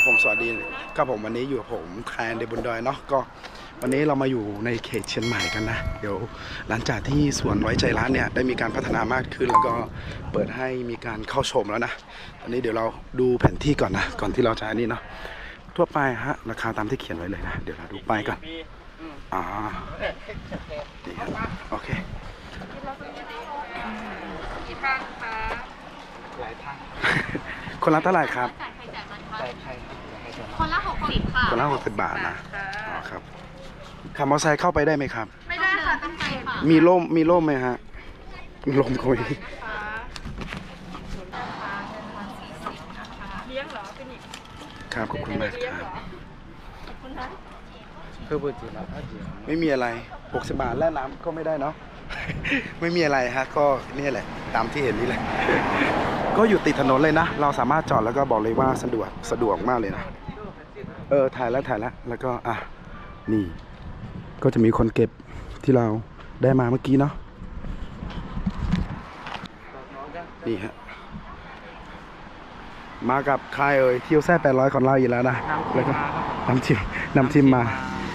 ครับผมสวัสดีครับผมวันนี้อยู่กับผมแคลนเดบุนดอยเนาะก็วันนี้เรามาอยู่ในเขตเชียงใหม่กันนะ เดี๋ยวหลังจากที่สวนไว้ใจร้านเนี่ยได้มีการพัฒนามากขึ้น แล้วก็เปิดให้มีการเข้าชมแล้วนะตอนนี้เดี๋ยวเราดูแผนที่ก่อนนะ ก่อนที่เราจะอันนี้เนาะทั่วไปฮะราคาตามที่เขียนไว้เลยนะ เดี๋ยวเราดูป้ายก่อนอ่านี่ครับโอเคกี่ท่านคะหลายท่านคนละเท่าไหร่ครับจ่ายใครจ่ายมันคะแต่ใครครับ คนละหกสิบค่ะ คนละหกสิบบาทนะค่ะอ๋อครับขับมอเตอร์ไซค์เข้าไปได้ไหมครับ ไม่ได้ค่ะต้องไปค่ะ มีร่มมีร่มไหมฮะมีร่มก็มีเลี้ยงเหรอเป็นอีกครับขอบคุณมากครับเพื่อเปิดจีนแล้วถ้าจีนไม่มีอะไร60บาทแล่น้ำก็ไม่ได้เนาะ ไม่มีอะไรฮะ ก็นี่แหละ ตามที่เห็นนี่แหละ ก็อยู่ติดถนนเลยนะ เราสามารถจอดแล้วก็บอกเลยว่าสะดวกสะดวกมากเลยนะ เออถ่ายแล้วถ่ายแล้วแล้วก็อะนี่ ก็จะมีคนเก็บที่เราได้มาเมื่อกี้เนาะนี่ฮะมากับใครเอ่ยเที่ยวแซ่แปดร้อยของเราอยู่แล้วนะแล้วก็นำทีมนำทีมมา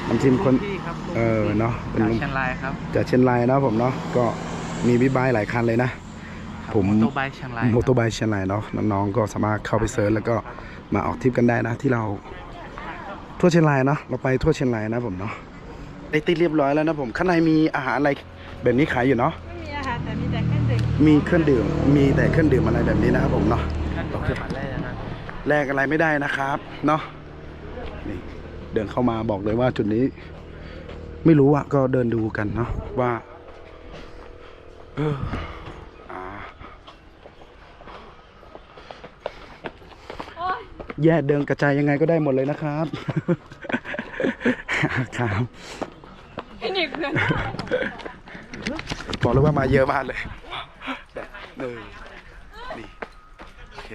นำทีมคนพี่ครับเออเนาะเป็นจากลุงเชียงรายครับจากเชียงรายนะผมเนาะก็มีบิ๊กไบค์หลายคันเลยนะผมโมโตไบค์เชียงรายโมโตไบค์เชียงรายเนาะน้องๆก็สามารถเข้าไปเซิร์ชแล้วก็มาออกทริปกันได้นะที่เรา ทั่วเชียงรายเนาะเราไปทั่วเชียงรายนะผมเนาะได้ติดเรียบร้อยแล้วนะผมข้างในมีอาหารอะไรแบบนี้ขายอยู่เนาะไม่มีอาหารแต่มีแต่เครื่องดื่มมีเครื่องดื่มมีแต่เครื่องดื่มอะไรแบบนี้นะครับผมเนาะท่านบอกจะมาแรกนะแลกอะไรไม่ได้นะครับเนาะนี่เดินเข้ามาบอกเลยว่าจุดนี้ ไม่รู้อะก็เดินดูกันเนาะว่าเอออ่า แย่เดินกระจายยังไงก็ได้หมดเลยนะครับครับพี่นิกเพื่อนบอกเลยว่ามาเยอะมากเลยหนึ่งนี่โอเค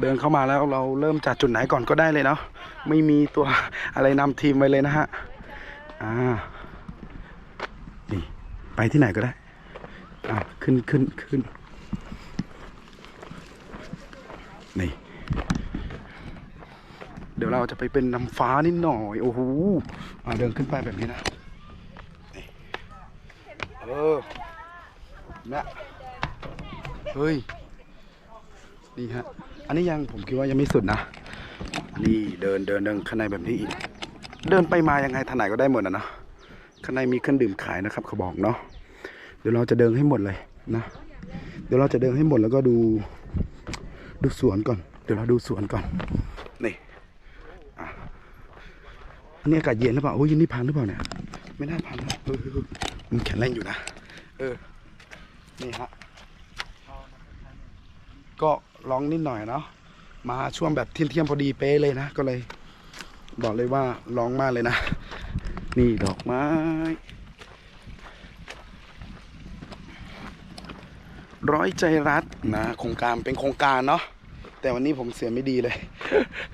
เดินเข้ามาแล้วเราเริ่มจากจุดไหนก่อนก็ได้เลยเนาะไม่มีตัวอะไรนำทีมไว้เลยนะฮะอ่านี่ไปที่ไหนก็ได้อ่าขึ้นขึ้นขึ้น นี่ เดี๋ยวเราจะไปเป็นนำฟ้านิดหน่อย โอ้โหอ่าเดินขึ้นไปแบบนี้นะนี่เออนี่เฮ้ย นี่ฮะ อันนี้ยังผมคิดว่ายังไม่สุดนะ นี่เดินเดินเดินข้างในแบบนี้อีก เดินไปมายังไงทางไหนก็ได้หมดนะเนะข้างในมีเครื่องดื่มขายนะครับเขาบอกเนาะ เดี๋ยวเราจะเดินให้หมดเลยนะ เดี๋ยวเราจะเดินให้หมดแล้วก็ดู ดูสวนก่อน เดี๋ยวเราดูสวนก่อน นี่อันนี้อากาศเย็นหรือเปล่า โอ้ยยินนี่พันหรือเปล่าเนี่ย ไม่น่าพันนะมันแข็งแรงอยู่นะ เออ นี่ฮะ ก็ร้องนิดหน่อยเนาะ มาช่วงแบบเที่ยงเที่ยงพอดีเป๊ะเลยนะ ก็เลย บอกเลยว่าร้องมากเลยนะ นี่ดอกไม้ ร้อยใจรักนะโครงการเป็นโครงการเนาะแต่วันนี้ผมเสียไม่ดีเลย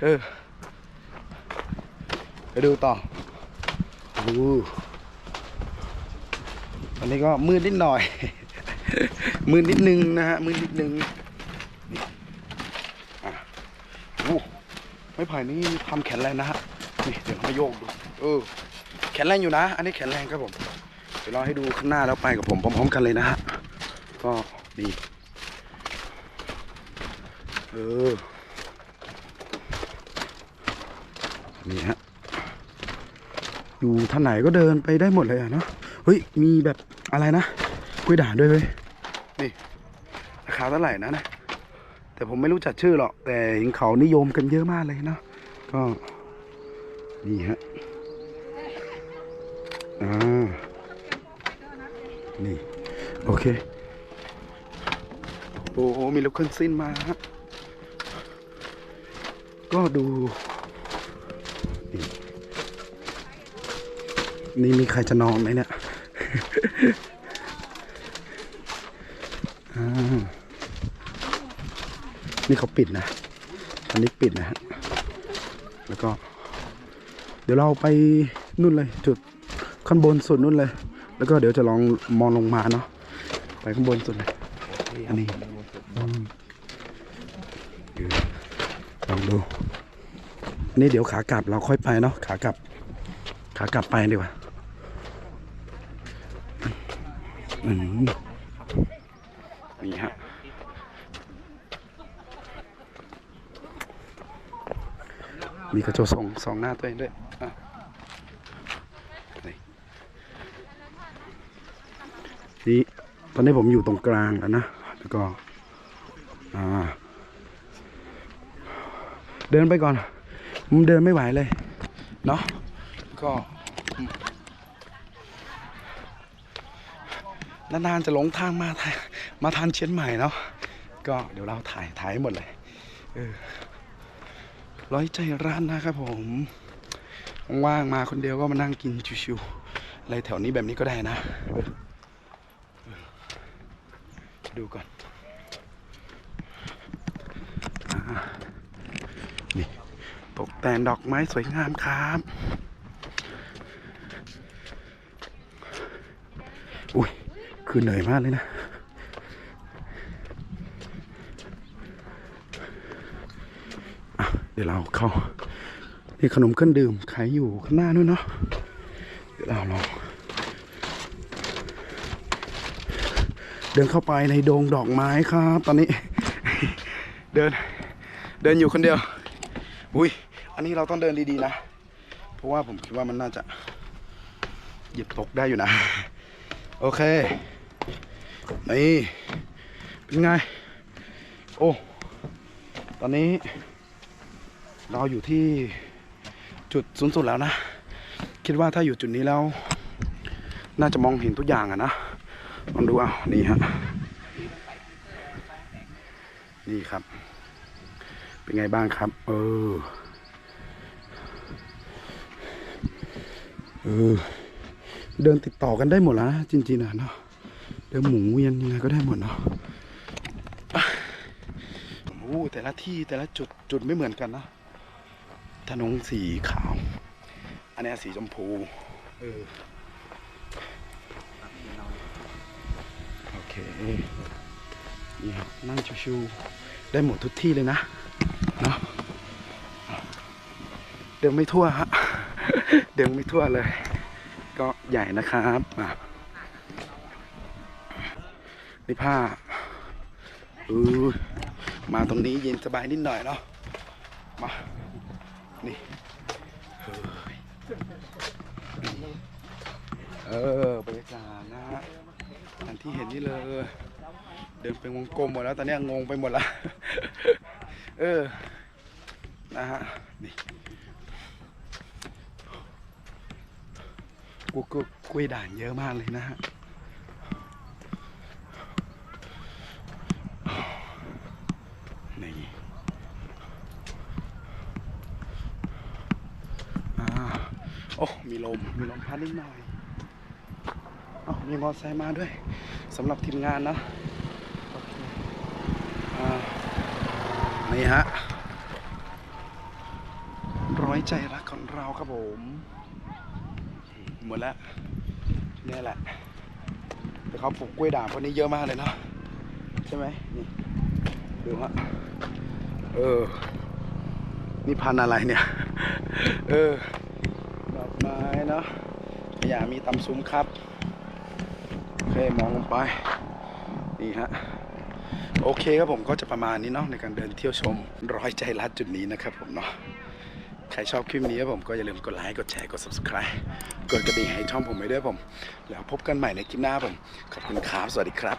เออไปดูต่อวันนี้ก็มืดนิดหน่อย มืดนิดนึงนะฮะมืดนิดนึงโอ้ไม้ไผ่นี่ทำแข็งแรงนะฮะนี่เดี๋ยวมาโยกดูเออแข็งแรงอยู่นะ อันนี้แข็งแรงครับผมเดี๋ยวเราให้ดูข้างหน้าแล้วไปกับผมพร้อมๆกันเลยนะฮะก็ นี่เออนี่ฮะอยู่ท่านไหนก็เดินไปได้หมดเลยอะเนาะเฮ้ย มีแบบอะไรนะกล้ยด่างด้วยเว้ยนี่ราคาเท่าไหร่นะนะแต่ผมไม่รู้จักชื่อหรอก แต่เห็นเขานิยมกันเยอะมากเลยเนาะก็นี่ฮะอ่านี่ โอเค อ้โหมีรถเครื่องสิ้นมาฮะก็ดู นี่มีใครจะนอนไหมเนี่ยนี่เขาปิดนะ อันนี้ปิดนะฮะ แล้วก็ เดี๋ยวเราไปนู่นเลย จุดข้างบนสุดนู่นเลย แล้วก็เดี๋ยวจะลองมองลงมาเนาะ ไปข้างบนสุดเลย อันนี้ลองดูนี่เดี๋ยวขากลับเราค่อยไปเนาะขากลับ ขากลับไปดีกว่านี่ฮะมีกระจกสองสองหน้าตัวเองด้วยนี่ตอนนี้ผมอยู่ตรงกลางแล้วนะ แล้วก็เดินไปก่อนผมเดินไม่ไหวเลย เนาะก็นานๆจะหลงทางมาทามาทานเชียงใหม่เนาะก็เดี๋ยวเราถ่ายถ่ายหมดเลยร้อยใจร้านนะครับผมว่างๆมาคนเดียวก็มานั่งกินชิวๆอะไรแถวนี้แบบนี้ก็ได้นะ ดูก่อนอนี่ตกแต่งดอกไม้สวยงามครับอุ้ยคือเหนื่อยมากเลยนะอะเดี๋ยวเราเข้านี่ขนมเครื่องดื่มขายอยู่ข้างหน้านู้นเนาะเดี๋ยวเราลอง เดินเข้าไปในโดงดอกไม้ครับ ตอนนี้ เดิน เดินอยู่คนเดียว อุ้ย อันนี้เราต้องเดินดีๆนะ เพราะว่าผมคิดว่ามันน่าจะ หยิบตกได้อยู่นะ โอเค นี่ เป็นไง โอ้ ตอนนี้ เราอยู่ที่จุดสูงสุดแล้วนะ คิดว่าถ้าอยู่จุดนี้แล้ว น่าจะมองเห็นทุกอย่างอะนะ ลองดูเอานี่ฮะนี่ครับ เป็นไงบ้างครับ เออเออเดินติดต่อกันได้หมดแล้วนะจริงๆนะเนาะเดินหมุนเวียนยังไงก็ได้หมดเนาะโอ้แต่ละที่แต่ละจุดจุดไม่เหมือนกันนะถนนสีขาว อันนี้สีชมพู เออ เค นี่ครับนั่งชิวๆได้หมดทุกที่เลยนะ เนาะเดินไม่ทั่วฮะ เดินไม่ทั่วเลย ก็ใหญ่นะครับอะนี่ผ้าออมาตรงนี้เย็นสบายนิดหน่อยเนาะ มา นี่เออบรรยากาศนะฮะอัน ที่เห็นนี่เลย เดินเป็นวงกลมหมดแล้วตอนนี้งงไปหมดละเออนะฮะนี่กูก็กล้วยด่างเยอะมากเลยนะฮะนี่อ่าโอ้มีลมมีลมพัดนิดหน่อย มีมอเตอร์ไซค์มาด้วยสำหรับทีมงานนะโอเคอ่านี่ฮะ ร้อยใจรักของเราครับผม หมดแล้วนี่แหละแต่เขาปลูกกล้วยด่างพวกนี้เยอะมากเลยเนาะใช่ไหมนี่ดูฮะเออ นี่พันอะไรเนี่ย เออ ดอกไม้เนาะขยะมีตำซุ้มครับ โอเคมองลงไป นี่ฮะ โอเคครับผมก็จะประมาณนี้เนาะในการเดินเที่ยวชมร้อยใจรัดจุดนี้นะครับผมเนาะใครชอบคลิปนี้ครับผมก็อย่าลืมกดไลค์ กดแชร์ กด subscribe กดกระดิ่งให้ช่องผมไปด้วยผม แล้วพบกันใหม่ในคลิปหน้าผม ขอบคุณครับ สวัสดีครับ